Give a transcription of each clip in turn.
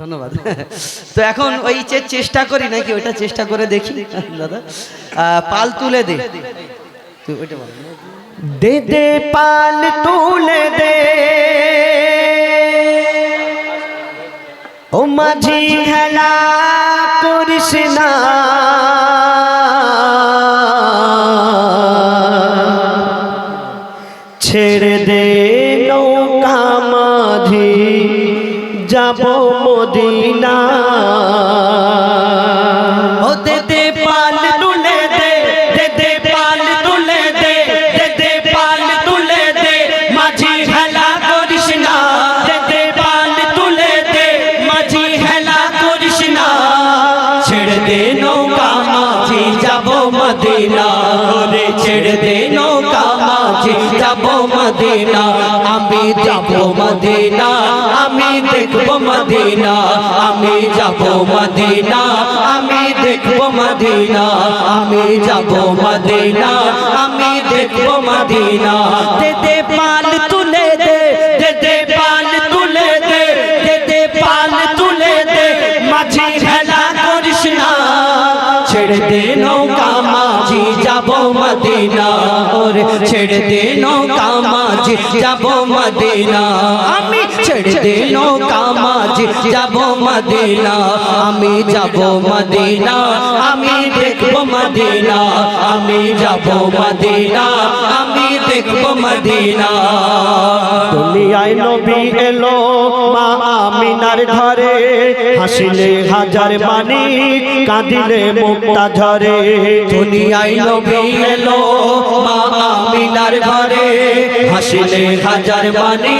ধন্যবাদ। তো এখন ওই চেষ্টা করি নাকি ওইটা চেষ্টা করে দেখি, দাদা। পাল তুলে দে। দে দে, পাল তুলে দে। ও মাঝি হেলা করিস না। ছেড়ে যাব মদিনা। ও দেখব মদিনা, আমি যাব মদিনা, আমি দেখব মদিনা, আমি যাব মদিনা, আমি দেখব মদিনা। দে দে পাল তুলে দে দে দে পাল তুলে দে দে পাল তুলে দে, মাঝি খেলা করিস ছেড়ে দে নৌকা, মাঝি যাব মদিনা, ওরে ছেড়ে দে নৌকা যাব মদিনা আমি ছেড়ে দে নৌকা যাব মদিনা আমি যাব মদিনা আমি দেখব মদিনা আমি যাব মদিনা আমি দেখব মদিনা। দুনিয়ায় নবী এলো মা আমিনার ঘরে হাসিলে হাজার মানি কাঁদিলে মুক্তা ঝরে। দুনিয়ায় নবী এলো মা আমিনার ঘরে হাসিলে হাজার মানি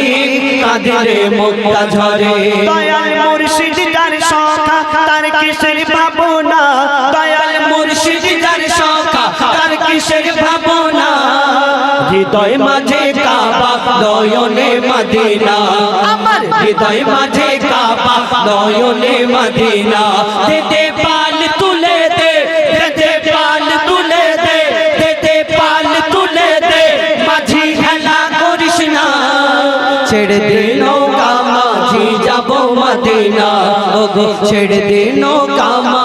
কাঁদিলে মুক্তা ঝরে। দয়াল মুর্শিদ যার সখা তার কিসের ভাবনা? দয়াল মুর্শিদ যার সখা তার কিসের ভাবনা? হৃদয় মাঝে কাবা নয়নে মদিনা। আমার হৃদয় মাঝে কাবা নয়নে মদিনা। দে দে পাল তুলে দে দে দে পাল তুলে দে দে দে পাল তুলে দে। মাঝি খেলা করিস না। ছেড়ে দে যাব মদিনা। ওগো ছেড়ে দে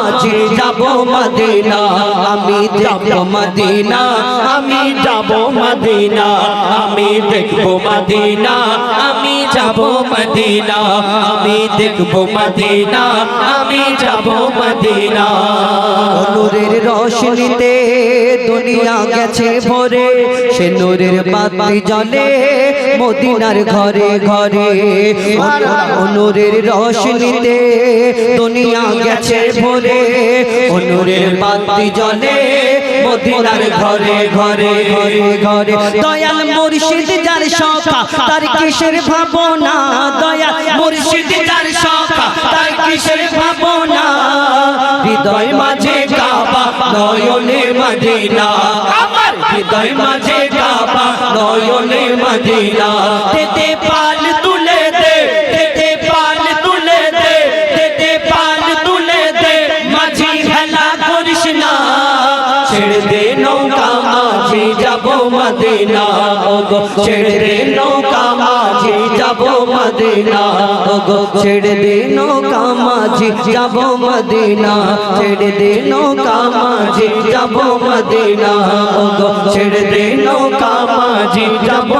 মাঝি যাব মদিনা, আমি যাব মদিনা, আমি যাব মদিনা, আমি দেখব মদিনা, আমি যাব মদিনা, আমি দেখব মদিনা, আমি যাব মদিনা। নূরের রোশনীতে দুনিয়া গেছে ভরে, সে নূরের বাতি জ্বলে মদিনার ঘরে ঘরে। নূরের রোশনীতে দুনিয়া গেছে ভরে নূরের বাতি জ্বলে, মদিনার ঘরে ঘরে ঘরে। ঘরে দয়াল মুর্শিদ যার সখা, তার কিসের ভাবনা? দয়াল মুর্শিদ যার সখা, তার কিসের ভাবনা? হৃদয় মাঝে কাবা নয়নে মদিনা। আমার হৃদয় মাঝে কাবা নয়নে মদিনা। তেতে পাল ওগো ছেড়ে দে নৌকা মাঝি, যাব মদিনা। ওগো ছেড়ে দে নৌকা মাঝি, যাব মদিনা। ছেড়ে দে নৌকা মাঝি, যাব মদিনা। ওগো ছেড়ে দে নৌকা যাব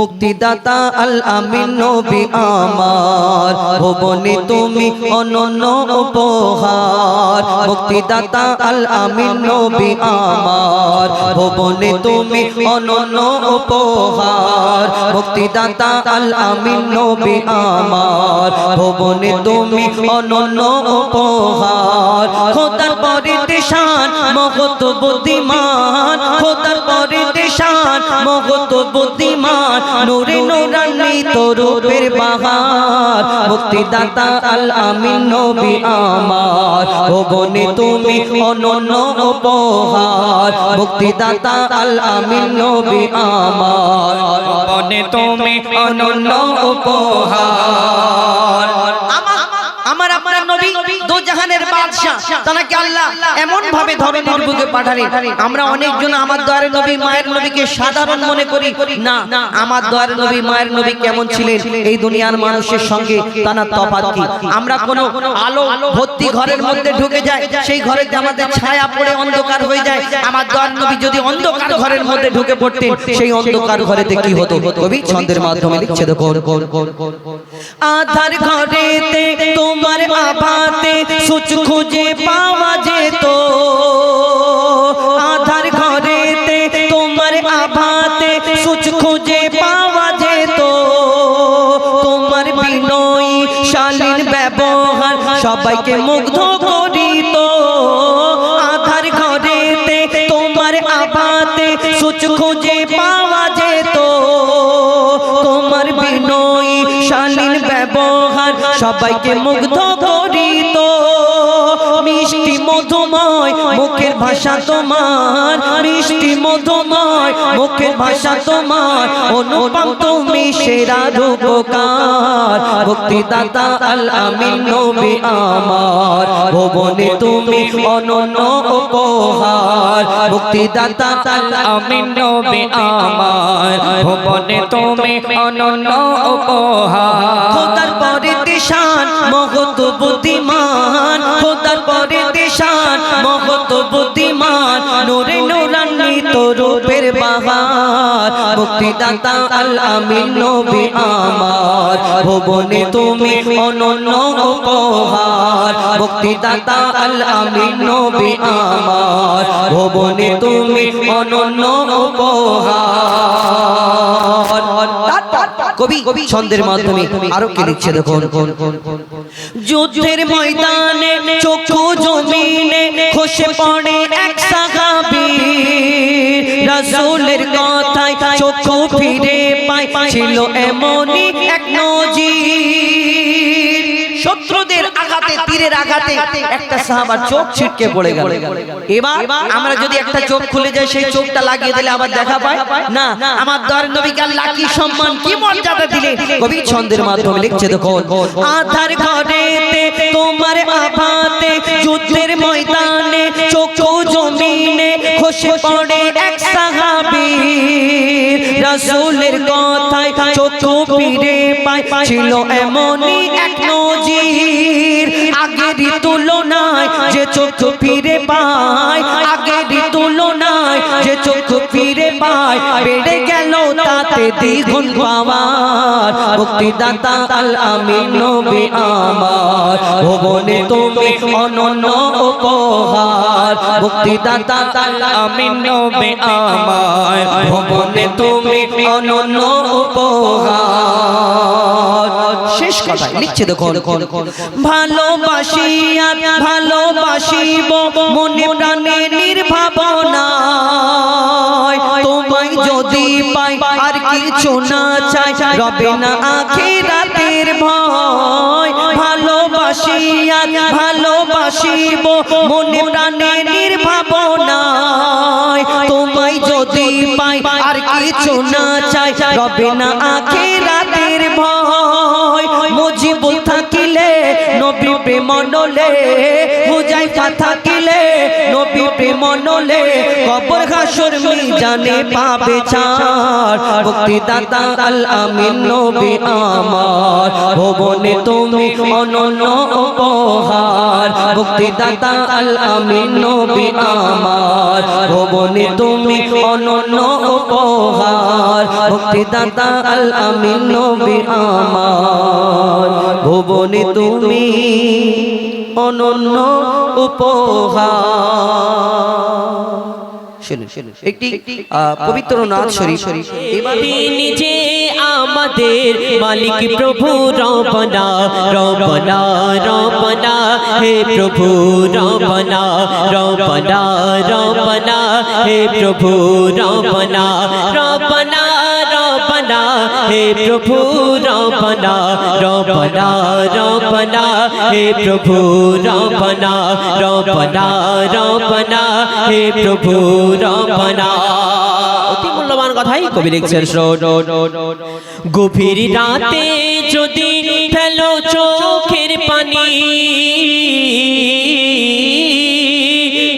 মুক্তিদাতা আল আমিন নবী আমার। ভুবনে তুমি অনন্য উপহার। মুক্তিদাতা আল আমিন নবী আমার। ভুবনে তুমি অনন্য উপহার। মুক্তিদাতা আল আমিন নবী আমার। ভুবনে তুমি অনন্য উপহার। খোদার পরিতে শান মহত বুদ্ধিমান। খোদার পরিতে শান মহত বুদ্ধিমান, নূরে নূরান্বিত রূপের বাহার, মুক্তিদাতা আল আমিন নবী আমার। ভুবনে তুমি অনন্য উপহার, মুক্তিদাতা আল আমিন নবী আমার। বনে তুমি অনন্য উপহার। আমার আপনার নবী দো জাহানের বাদশা তাকে আল্লাহ এমন ভাবে ধরনের বুকে পাঠালেন আমরা অনেকজন আমার দয়ার নবী মায়ের নবীকে সাধারণ মনে করি না আমার দয়ার নবী মায়ের নবী কেমন ছিলেন এই দুনিয়ার মানুষের সঙ্গে তারা তফাৎ কি আমরা কোনো আলো ভর্তি ঘরের মধ্যে ঢুকে যায় সেই ঘরেতে আমাদের ছায়া পড়ে অন্ধকার হয়ে যায় আমার দয়ার নবী যদি অন্ধকার ঘরের মধ্যে ঢুকে পড়তেন সেই অন্ধকার ঘরেতে কি হতো কবি ছন্দের মাধ্যমে লিখছে দেখো আধার ঘরেতে তোমার আভাতে সুচ খুঁজে পাওয়া যেত। আধার ঘরেতে তোমার আভাতে সুচ খুঁজে পাওয়া যেত। তোমার বিনয়ী, শালীন ব্যবহার সবাইকে মুগ্ধ করিত। আধার ঘরেতে তোমার আভাতে সুচ খুঁজে পাওয়া যেত। তোমার বিনয়ী, শালীন ব্যবহার সবাইকে মুগ্ধ করিত মিষ্টি মধুময়, মুখের ভাষা তোমার। মিষ্টি মধুময়, মুখের ভাষা তোমার। অনুপম তুমি সেরা রূপকার। ভক্তিদাতা আল আমিন নবী আমার। ভবনে তুমি অনন্য উপহার। মুক্তিদাতা আল আমিন নবী আমার। ভবনে তুমি অনন্য উপহার। খোদার পরে দিশান মহত বুদ্ধিমান। মুক্তিদাতা আল আমিন নবী আমার। তুমি অনন্য উপহার। মুক্তিদাতা আল আমিন নবী আমার। তুমি অনন্য উপহার। কবি ছন্দের মাধ্যমে আরও কি লিখছে দেখুন। যুদ্ধের ময়দানে জমিনে খসে পড়ে এক রাসূলের চক্ষু ফিরে পাই। ছিল এমনই এক নজির তীরের আঘাতে একটা সাহাবার চোখ ছিটকে পড়ে গেল। এবার আমরা যদি একটা চোখ খুলে যায় সেই চোখটা লাগিয়ে দিলে আবার দেখা পায়, না, আমার দর নবীকে আল্লাহ কি সম্মান, কি মর্যাদা দিলে? কবি ছন্দের মাধ্যমে লিখছে দেখো আধার ঘরেতে তোমার আভাতে, যুদ্ধের ময়দানে চোখ জমিনে খসে পড়ে এক সাহাবী। রাসূলের কথায় চোখ ফিরে পায়, ছিল এমনই এক নজির। আগেরই তুলনায় যে চোখ ফিরে পায়, আগেরই তুলনায় যে চোখ ফিরে পায়, বেড়ে গেল তাতে দ্বিগুণ পাওয়ার। মুক্তিদাতা আল আমিন নবী আমার ভুবনে তুমি অনন্য উপহার। মুক্তিদাতা আল আমিন নবী আমার ভুবনে তুমি অনন্য উপহার। শেষ কথা লিখছে দেখো ভালোবাসিয়া ভালোবাসিব মনে প্রাণে নির্ভাবনা তোমায় যদি পাই আর কিছু না চাই রবে না আখিরাতের ভয়। ভালোবাসিয়া ভালোবাসিব মনে প্রাণে নির্ভাবনা তোমায় যদি পাই আর কিছু না চাই রবে না আখিরাতের ভয় প্রেম নলে হুজাইফা থাকিলে নবী প্রেম নলে কবর হাসর মিজানে পাবে ছাড়। মুক্তিদাতা আল আমিন নবী আমার। ভুবনে তুমি অনন্য উপহার। মুক্তিদাতা আল আমিন নবী আমার। ভুবনে তুমি অনন্য উপহার। মুক্তিদাতা আল আমিন নবী আমার। ভুবনে তুমি অনন্য উপহার। একটি পবিত্র নাথ শরীফ। তিনি আমাদের মালিক প্রভু রবনা রবনা রবনা। হে প্রভু রবনা রবনা রবনা। হে প্রভু রবনা রবনা। হে প্রভু রবনা রবনা রবনা হে প্রভু রবনা রবনা রবনা হে প্রভু রবনা অতি মূল্যবান কথাই কবি লিখছেন গভীর রাতে যদি ফেলো চোখের পানি,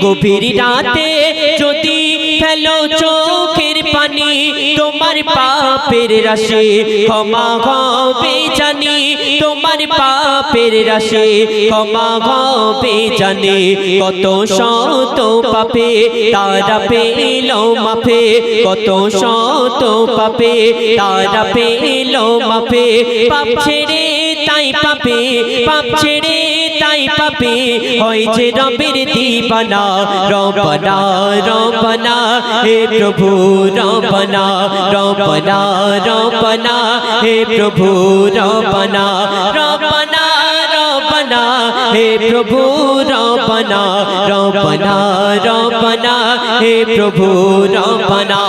গভীর রাতে যদি ফেলো পানি তোমার পাপের রাশে, ক্ষমা হবে জানি। তোমার পাপের রাশে, ক্ষমা হবে জানি। কত শত পাপে তারা পেল মাফে কত শত পাপে তারা পেল মাফে পাপ ছেড়ে তাই পাপে, পাপ ছেড়ে তাই পাপে হয় যে রবের দিবানা। রবনা রবনা হে প্রভু রবনা রবনা রবনা হে প্রভু রবনা রবনা রবনা হে প্রভু রবনা রবনা রবনা হে প্রভু রবনা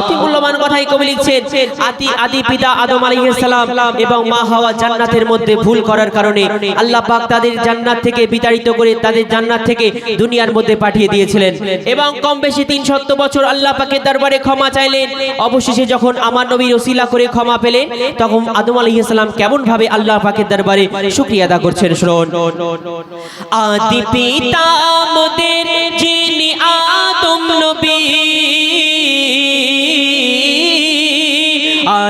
অতি মূল্যবান কথাই কবি লিখছেন আদি আদি পিতা আদম আলাইহিস সালাম এবং মা হাওয়া জান্নাতের মধ্যে ভুল করার কারণে আল্লাহ পাক তাদের জান্নাত থেকে বিতাড়িত করে তাদের জান্নাত থেকে দুনিয়ার মধ্যে পাঠিয়ে দিয়েছিলেন। এবং কম বেশি তিন সত্তর বছর আল্লাহ পাকের দরবারে ক্ষমা চাইলেন। অবশেষে যখন আমার নবীর ওসিলা করে ক্ষমা পেলেন, তখন আদম আলাইহিস সালাম কেমন ভাবে আল্লাহ পাকের দরবারে শুকরিয়া আদা করছেন শুনুন। আদি পিতা মোদের যিনি আদম নবী।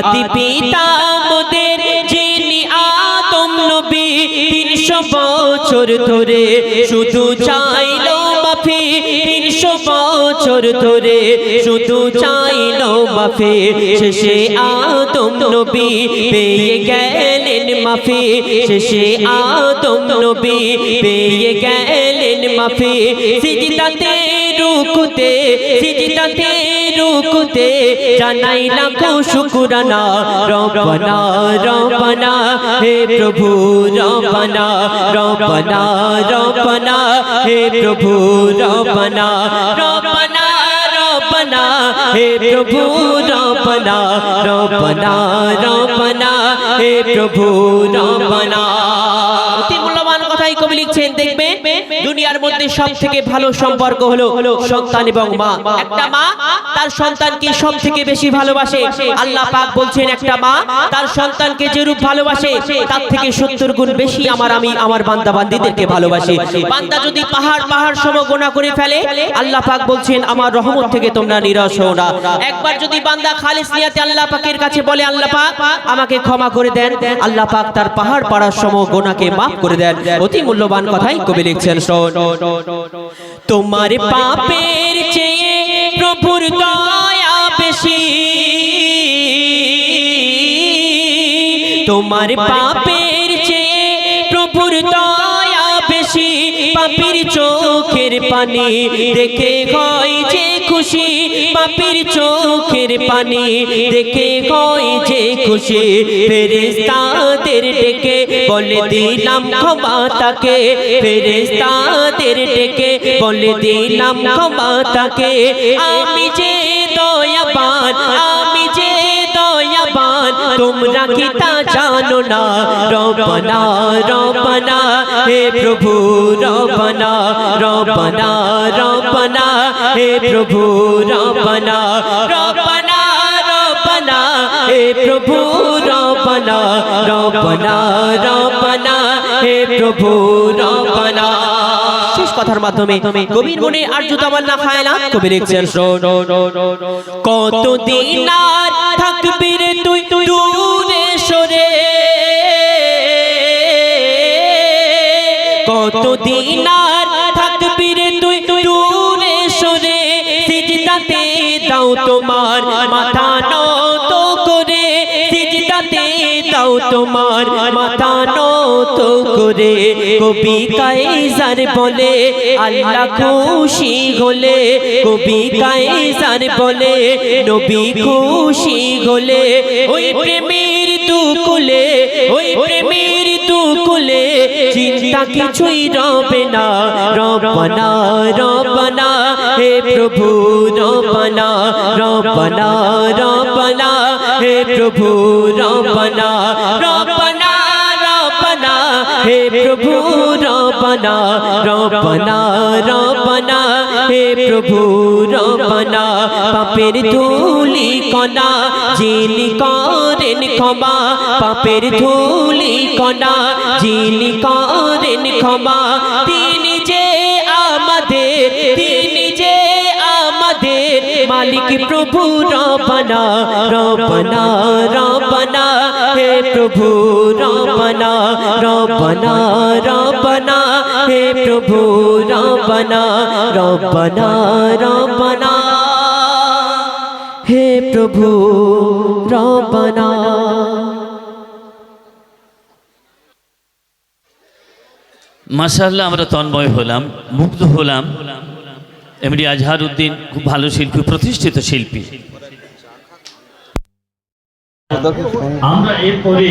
আদি পিতা মোদের যিনি আদম নবী, তিনশো বছর ধরে শুধু চাইলো মাফি, তিনশো বছর ধরে শুধু চাইলো মাফি, শেষে আদম নবী পেয়ে গেলেন মাফি, শেষে আদম নবী পেয়ে গেলেন মাফি, সিজদাতে রুকুতে সিজদাতে রুকুতে জানাই লাখো শুকরানা। রব্বানা রব্বানা, হে প্রভু, রব্বানা রব্বানা রব্বানা, হে প্রভু, রব্বানা রব্বানা রব্বানা, হে প্রভু, রব্বানা রব্বানা রব্বানা, হে প্রভু, রব্বানা। অতি মূল্যবান কথাই কবি লিখছেন দেখবে, দুনিয়ার মধ্যে সব থেকে ভালো সম্পর্ক হলো সন্তান এবং মা। একটা মা, তার সন্তানকে সব থেকে বেশি ভালোবাসে। আল্লাহ পাক বলছেন, একটা মা, তার সন্তানকে যেরূপ ভালোবাসে, তার থেকে সত্তর গুণ বেশি আমার আমি আমার বান্দা বান্দিদেরকে ভালোবাসি। বান্দা যদি পাহাড় পাহাড় সম গোনা করে ফেলে, আল্লাহ পাক বলছেন, আমার রহমত থেকে তোমরা নিরাশ হও না। একবার যদি বান্দা খালিস নিয়াতে আল্লাহ পাকের কাছে বলে, আল্লাহ পাক, আমাকে ক্ষমা করে দেন। আল্লাহ পাক তার পাহাড় পাড়ার সম গোনাকে মাফ করে দেন। অতি মূল্যবান কথাই কবি লিখছেন তোমার পাপের চেয়ে প্রভুর দয়া বেশি। তোমার পাপের চেয়ে প্রভুর দয়া বেশি। পাপির চোখের পানি দেখে হয় যে খুশি পাপির চোখের পানি দেখে হয় যে খুশি। ফেরেস্তাদের ডেকে বলে দিলাম ক্ষমা তাকে। ফেরেস্তাদের ডেকে বলে দিলাম ক্ষমা তাকে। আমি যে দয়াবান পান তোমরা কি তা জানো না রবনা রবনা হে প্রভু রবনা রবনা রবনা হে প্রভু রবনা রবনা রবনা হে প্রভু রবনা রবনা রবনা হে প্রভু রবনা শেষ কথার মাধ্যমে কবির মনে আর জুতা মাল্লা খায় না? কবি লিখছেন শোন। কত দিন আর থাকবি করে কবি কাইজার বলে, আল্লাহ খুশি হলে, কবি কাইজার বলে, নবী খুশি হলে, ওই প্রেমের দুকুলে, ওই প্রেমের দুকুলে, চিন্তা কিছুই রবে না রবনা রবনা হে প্রভু রবনা রবনা রবনা হে প্রভু রবনা হে প্রভু রবনা রবনা রবনা হে প্রভু রবনা পাপের ধুলি কণা, যিনি করেন ক্ষমা, পাপের ধুলি কণা, যিনি করেন ক্ষমা, তিনি যে আমাদের, তিনি যে আমাদের, মালিক প্রভু রবনা রবনা রবনা হে প্রভু রবনা রবনা রবনা হে প্রভু রবনা রবনা রবনা হে প্রভু রবনা মাসাল্লাহ আমরা তন্ময় হলাম, মুগ্ধ হলাম। এমনি আজহার উদ্দিন খুব ভালো শিল্পী, প্রতিষ্ঠিত শিল্পী। আমরা এরপরে